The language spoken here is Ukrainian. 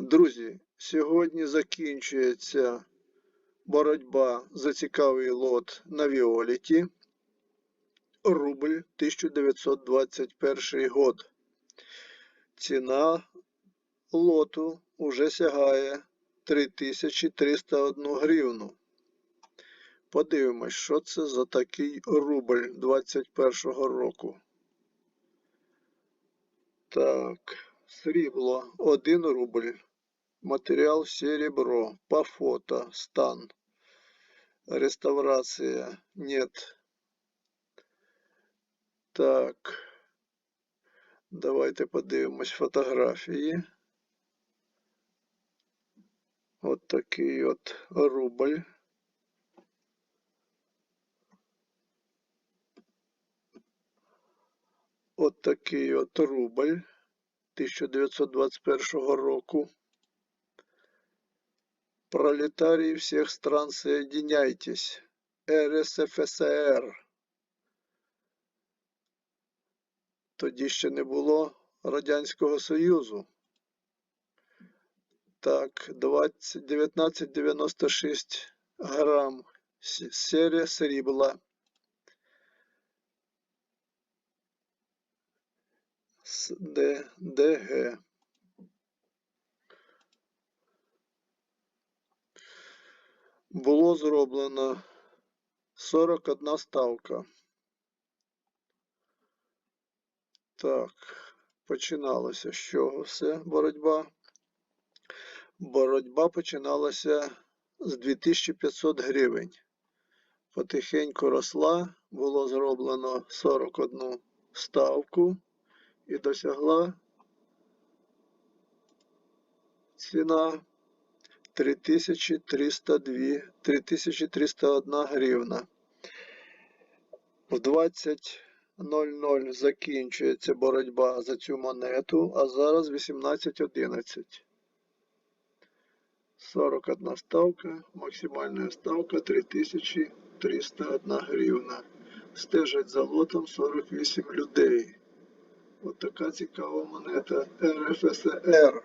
Друзі, сьогодні закінчується боротьба за цікавий лот на Віоліті. Рубль 1921 год. Ціна лоту уже сягає 3301 гривну. Подивимось, що це за такий рубль 21 року. Так, срібло 1 рубль. Матеріал серебро. По фото. Стан. Реставрація. Нет. Так. Давайте подивимось фотографії. От такий от рубль. От такий от рубль 1921 року. Пролетарии всех стран, соединяйтесь. РСФСР. Тоді ще не було Радянського Союзу. Так, 20, 1996 грам серія срібла. ДГ. Було зроблено 41 ставка. Так, починалося з чого все боротьба? Боротьба починалася з 2500 гривень. Потихеньку росла, було зроблено 41 ставку і досягла ціна 3302, 3301 гривна. В 20.00 закінчується боротьба за цю монету, а зараз 18.11. 41 ставка, максимальна ставка 3301 гривна. Стежать за лотом 48 людей. От така цікава монета РФСР.